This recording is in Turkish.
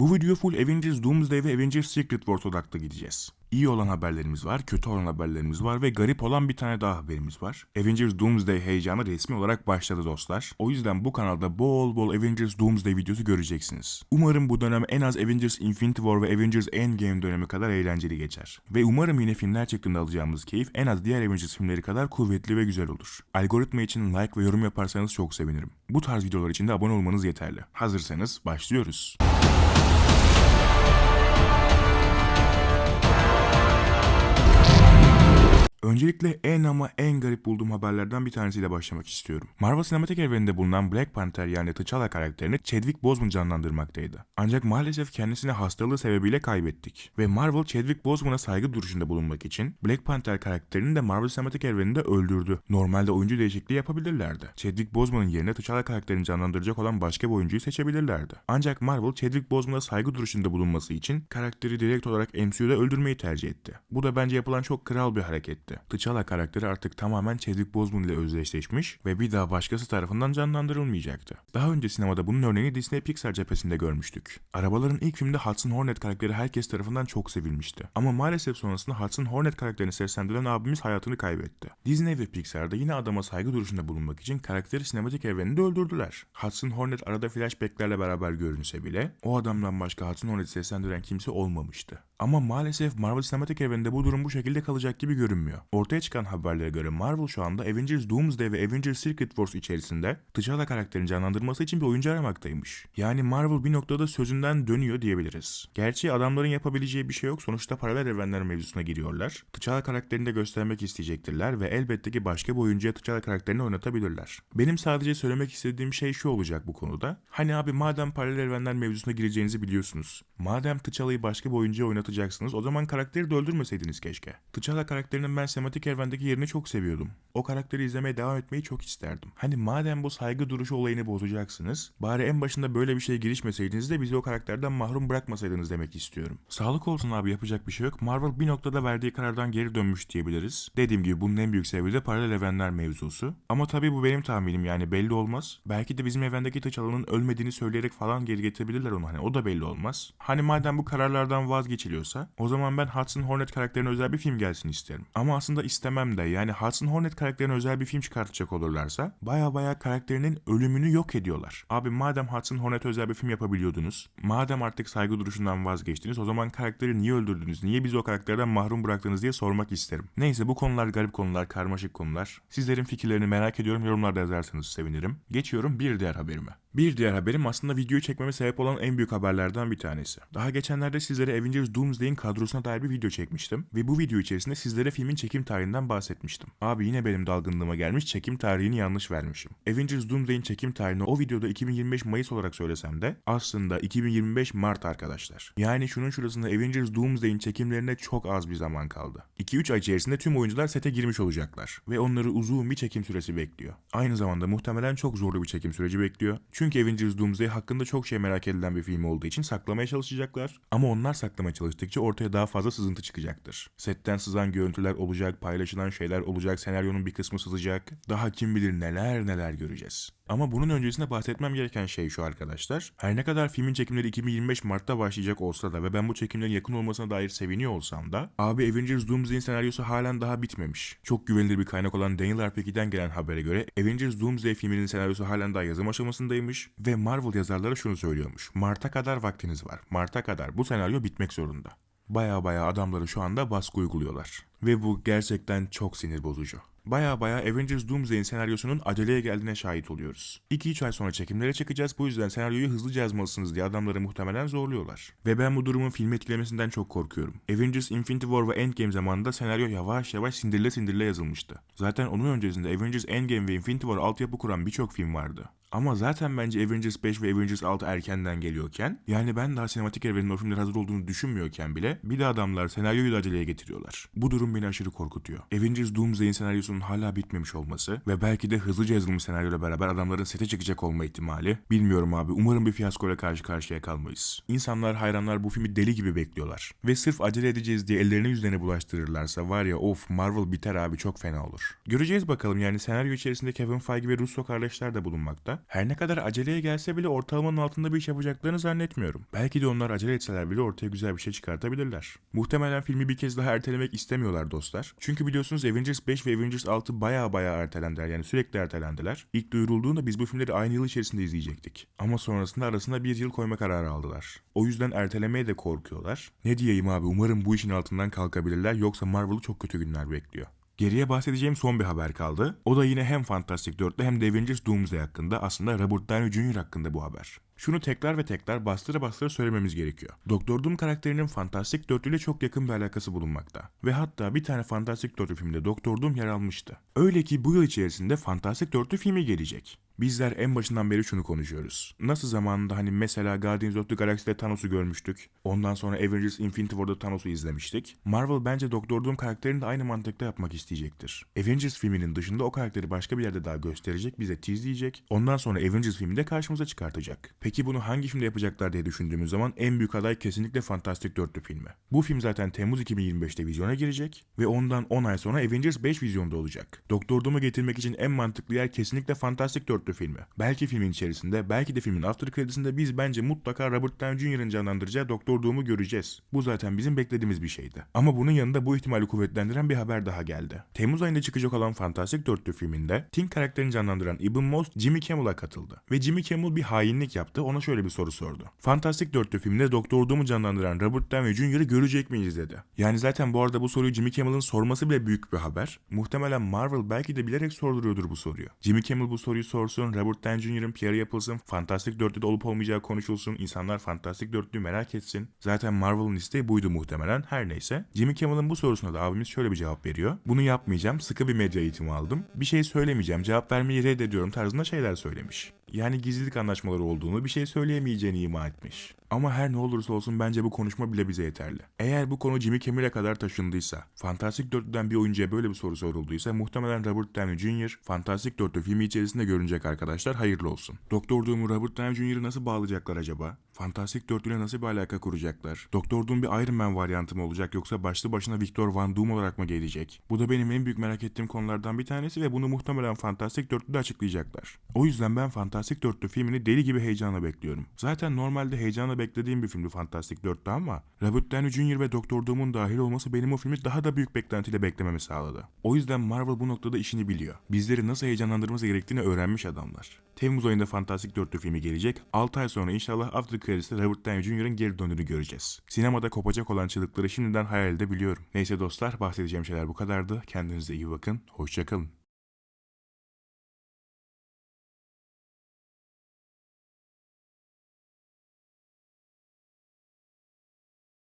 Bu video full Avengers Doomsday ve Avengers Secret Wars odaklı gideceğiz. İyi olan haberlerimiz var, kötü olan haberlerimiz var ve garip olan bir tane daha haberimiz var. Avengers Doomsday heyecanı resmi olarak başladı dostlar. O yüzden bu kanalda bol bol Avengers Doomsday videosu göreceksiniz. Umarım bu dönem en az Avengers Infinity War ve Avengers Endgame dönemi kadar eğlenceli geçer. Ve umarım yine filmler çıktığında alacağımız keyif en az diğer Avengers filmleri kadar kuvvetli ve güzel olur. Algoritma için like ve yorum yaparsanız çok sevinirim. Bu tarz videolar için de abone olmanız yeterli. Hazırsanız başlıyoruz. Öncelikle en ama en garip bulduğum haberlerden bir tanesiyle başlamak istiyorum. Marvel sinematik evreninde bulunan Black Panther yani T'Challa karakterini Chadwick Boseman canlandırmaktaydı. Ancak maalesef kendisini hastalığı sebebiyle kaybettik. Ve Marvel Chadwick Boseman'a saygı duruşunda bulunmak için Black Panther karakterini de Marvel sinematik evreninde öldürdü. Normalde oyuncu değişikliği yapabilirlerdi. Chadwick Boseman'ın yerine T'Challa karakterini canlandıracak olan başka bir oyuncuyu seçebilirlerdi. Ancak Marvel Chadwick Boseman'a saygı duruşunda bulunması için karakteri direkt olarak MCU'da öldürmeyi tercih etti. Bu da bence yapılan çok kral bir hareketti. T'Challa karakteri artık tamamen Chadwick Boseman ile özdeşleşmiş ve bir daha başkası tarafından canlandırılmayacaktı. Daha önce sinemada bunun örneğini Disney Pixar cephesinde görmüştük. Arabaların ilk filmde Hudson Hornet karakteri herkes tarafından çok sevilmişti. Ama maalesef sonrasında Hudson Hornet karakterini seslendiren abimiz hayatını kaybetti. Disney ve Pixar'da yine adama saygı duruşunda bulunmak için karakteri sinematik evreninde öldürdüler. Hudson Hornet arada flashbacklerle beraber görünse bile o adamdan başka Hudson Hornet'i seslendiren kimse olmamıştı. Ama maalesef Marvel sinematik evreninde bu durum bu şekilde kalacak gibi görünmüyor. Ortaya çıkan haberlere göre Marvel şu anda Avengers Doomsday ve Avengers Secret Wars içerisinde T'Challa karakterini canlandırması için bir oyuncu aramaktaymış. Yani Marvel bir noktada sözünden dönüyor diyebiliriz. Gerçi adamların yapabileceği bir şey yok. Sonuçta paralel evrenler mevzusuna giriyorlar. T'Challa karakterini de göstermek isteyecektirler ve elbette ki başka bir oyuncuya T'Challa karakterini oynatabilirler. Benim sadece söylemek istediğim şey şu olacak bu konuda. Hani abi madem paralel evrenler mevzusuna gireceğinizi biliyorsunuz. Madem T'Challa'yı başka bir oyuncuya oynatacaksınız o zaman karakteri de öldürmeseydiniz keşke. T'Challa karakterinin ben sematik evrendeki yerini çok seviyordum. O karakteri izlemeye devam etmeyi çok isterdim. Hani madem bu saygı duruşu olayını bozacaksınız, bari en başında böyle bir şeye girişmeseydiniz de bizi o karakterden mahrum bırakmasaydınız demek istiyorum. Sağlık olsun abi yapacak bir şey yok. Marvel bir noktada verdiği karardan geri dönmüş diyebiliriz. Dediğim gibi bunun en büyük sebebi de paralel evrenler mevzusu. Ama tabii bu benim tahminim yani belli olmaz. Belki de bizim evrendeki T'Challa'nın ölmediğini söyleyerek falan geri getirebilirler onu hani o da belli olmaz. Hani madem bu kararlardan vazgeçiliyorsa o zaman ben Hudson Hornet karakterine özel bir film gelsin isterim. Ama aslında istemem de yani Hudson Hornet karakterine özel bir film çıkartacak olurlarsa baya baya karakterinin ölümünü yok ediyorlar. Abi madem Hudson Hornet özel bir film yapabiliyordunuz, madem artık saygı duruşundan vazgeçtiniz o zaman karakteri niye öldürdünüz, niye bizi o karakterden mahrum bıraktınız diye sormak isterim. Neyse bu konular garip konular, karmaşık konular. Sizlerin fikirlerini merak ediyorum yorumlarda yazarsanız sevinirim. Geçiyorum bir diğer haberime. Bir diğer haberim aslında videoyu çekmeme sebep olan en büyük haberlerden bir tanesi. Daha geçenlerde sizlere Avengers Doomsday'in kadrosuna dair bir video çekmiştim ve bu video içerisinde sizlere filmin çekim tarihinden bahsetmiştim. Abi yine benim dalgınlığıma gelmiş çekim tarihini yanlış vermişim. Avengers Doomsday'in çekim tarihini o videoda 2025 Mayıs olarak söylesem de aslında 2025 Mart arkadaşlar. Yani şunun şurasında Avengers Doomsday'in çekimlerine çok az bir zaman kaldı. 2-3 ay içerisinde tüm oyuncular sete girmiş olacaklar ve onları uzun bir çekim süresi bekliyor. Aynı zamanda muhtemelen çok zorlu bir çekim süreci bekliyor. Çünkü Avengers Doomsday hakkında çok şey merak edilen bir film olduğu için saklamaya çalışacaklar. Ama onlar saklamaya çalıştıkça ortaya daha fazla sızıntı çıkacaktır. Setten sızan görüntüler olacak, paylaşılan şeyler olacak, senaryonun bir kısmı sızacak. Daha kim bilir neler neler göreceğiz. Ama bunun öncesinde bahsetmem gereken şey şu arkadaşlar. Her ne kadar filmin çekimleri 2025 Mart'ta başlayacak olsa da ve ben bu çekimlerin yakın olmasına dair seviniyor olsam da abi Avengers Doomsday'in senaryosu halen daha bitmemiş. Çok güvenilir bir kaynak olan Daniel RPG'den gelen habere göre Avengers Doomsday filminin senaryosu halen daha yazım aşamasındaymış ve Marvel yazarları şunu söylüyormuş. Mart'a kadar vaktiniz var. Mart'a kadar bu senaryo bitmek zorunda. Baya baya adamları şu anda baskı uyguluyorlar. Ve bu gerçekten çok sinir bozucu. Baya baya Avengers Doomsday'in senaryosunun aceleye geldiğine şahit oluyoruz. 2-3 ay sonra çekimlere çıkacağız bu yüzden senaryoyu hızlıca yazmalısınız diye adamları muhtemelen zorluyorlar. Ve ben bu durumun filmi etkilemesinden çok korkuyorum. Avengers Infinity War ve Endgame zamanında senaryo yavaş yavaş sindirle sindirle yazılmıştı. Zaten onun öncesinde Avengers Endgame ve Infinity War altyapı kuran birçok film vardı. Ama zaten bence Avengers 5 ve Avengers 6 erkenden geliyorken yani ben daha sinematik evrenin o filmler hazır olduğunu düşünmüyorken bile bir de adamlar senaryoyu da aceleye getiriyorlar. Bu durum beni aşırı korkutuyor. Avengers Doomsday'in senaryosunun hala bitmemiş olması ve belki de hızlıca yazılmış senaryoyla beraber adamların sete çıkacak olma ihtimali bilmiyorum abi umarım bir fiyaskoyla karşı karşıya kalmayız. İnsanlar hayranlar bu filmi deli gibi bekliyorlar. Ve sırf acele edeceğiz diye ellerini yüzlerine bulaştırırlarsa var ya of Marvel biter abi çok fena olur. Göreceğiz bakalım yani senaryo içerisinde Kevin Feige ve Russo kardeşler de bulunmakta. Her ne kadar aceleye gelse bile ortalamanın altında bir iş yapacaklarını zannetmiyorum. Belki de onlar acele etseler bile ortaya güzel bir şey çıkartabilirler. Muhtemelen filmi bir kez daha ertelemek istemiyorlar dostlar. Çünkü biliyorsunuz Avengers 5 ve Avengers 6 baya baya ertelendiler yani sürekli ertelendiler. İlk duyurulduğunda biz bu filmleri aynı yıl içerisinde izleyecektik. Ama sonrasında arasında bir yıl koyma kararı aldılar. O yüzden ertelemeye de korkuyorlar. Ne diyeyim abi umarım bu işin altından kalkabilirler yoksa Marvel'ı çok kötü günler bekliyor. Geriye bahsedeceğim son bir haber kaldı. O da yine hem Fantastic 4'te hem de Avengers Doomsday hakkında aslında Robert Downey Jr. hakkında bu haber. Şunu tekrar ve tekrar bastıra bastıra söylememiz gerekiyor. Doktor Doom karakterinin Fantastic 4 ile çok yakın bir alakası bulunmakta. Ve hatta bir tane Fantastic 4 filmde Doktor Doom yer almıştı. Öyle ki bu yıl içerisinde Fantastic 4 filmi gelecek. Bizler en başından beri şunu konuşuyoruz. Nasıl zamanında hani mesela Guardians of the Galaxy'de Thanos'u görmüştük. Ondan sonra Avengers Infinity War'da Thanos'u izlemiştik. Marvel bence Doktor Doom karakterini de aynı mantıkta yapmak isteyecektir. Avengers filminin dışında o karakteri başka bir yerde daha gösterecek, bize teaseleyecek. Ondan sonra Avengers filminde karşımıza çıkartacak. Peki bunu hangi filmde yapacaklar diye düşündüğümüz zaman en büyük aday kesinlikle Fantastic Dörtlü filmi. Bu film zaten Temmuz 2025'te vizyona girecek ve ondan 10 ay sonra Avengers 5 vizyonda olacak. Doktor Doom'u getirmek için en mantıklı yer kesinlikle Fantastic Dörtlü filmi. Belki filmin içerisinde, belki de filmin after credits'inde biz bence mutlaka Robert Downey Jr.'ın canlandıracağı Doktor Doom'u göreceğiz. Bu zaten bizim beklediğimiz bir şeydi. Ama bunun yanında bu ihtimali kuvvetlendiren bir haber daha geldi. Temmuz ayında çıkacak olan Fantastic Dörtlü filminde Thing karakterini canlandıran Ibn Most Jimmy Kimmel'a katıldı. Ve Jimmy Kimmel bir hainlik yaptı, ona şöyle bir soru sordu. Fantastic Dörtlü filmde Doktor Doom'u canlandıran Robert Downey Jr.'ı görecek miyiz dedi. Yani zaten bu arada bu soruyu Jimmy Kimmel'ın sorması bile büyük bir haber. Muhtemelen Marvel belki de bilerek sorduruyordur bu soruyu. Jimmy Kimmel bu soruyu sorsun, Robert Downey Jr.'ın PR'ı yapılsın, Fantastic Dörtlü'de olup olmayacağı konuşulsun, insanlar Fantastic Dörtlü'yü merak etsin. Zaten Marvel'ın isteği buydu muhtemelen, her neyse. Jimmy Kimmel'ın bu sorusuna da abimiz şöyle bir cevap veriyor. Bunu yapmayacağım, sıkı bir medya eğitimi aldım. Bir şey söylemeyeceğim, cevap vermeyi reddediyorum tarzında şeyler söylemiş. Yani gizlilik anlaşmaları olduğunu, bir şey söyleyemeyeceğini ima etmiş. Ama her ne olursa olsun bence bu konuşma bile bize yeterli. Eğer bu konu Jimmy Kimmel'e kadar taşındıysa, Fantastic Dörtlü'den bir oyuncuya böyle bir soru sorulduysa muhtemelen Robert Downey Jr. Fantastic Dörtlü filmi içerisinde görünecek arkadaşlar hayırlı olsun. Doktor Doom'u Robert Downey Jr.'ı nasıl bağlayacaklar acaba? Fantastic Dörtlü'yle nasıl bir alaka kuracaklar? Doktor Doom bir Iron Man varyantı mı olacak yoksa başlı başına Victor Van Doom olarak mı gelecek? Bu da benim en büyük merak ettiğim konulardan bir tanesi ve bunu muhtemelen Fantastic Dörtlü'de açıklayacaklar. O yüzden ben Fantastic Dörtlü filmini deli gibi heyecanla bekliyorum. Zaten normalde heyecanla beklediğim bir filmdi Fantastic 4'te ama Robert Downey Jr. ve Doktor Doom'un dahil olması benim o filmi daha da büyük beklentiyle beklememi sağladı. O yüzden Marvel bu noktada işini biliyor. Bizleri nasıl heyecanlandırması gerektiğini öğrenmiş adamlar. Temmuz ayında Fantastic 4'lü filmi gelecek. 6 ay sonra inşallah After Credits'te Robert Downey Jr.'ın geri döndüğünü göreceğiz. Sinemada kopacak olan çığlıkları şimdiden hayal edebiliyorum. Neyse dostlar bahsedeceğim şeyler bu kadardı. Kendinize iyi bakın. Hoşçakalın.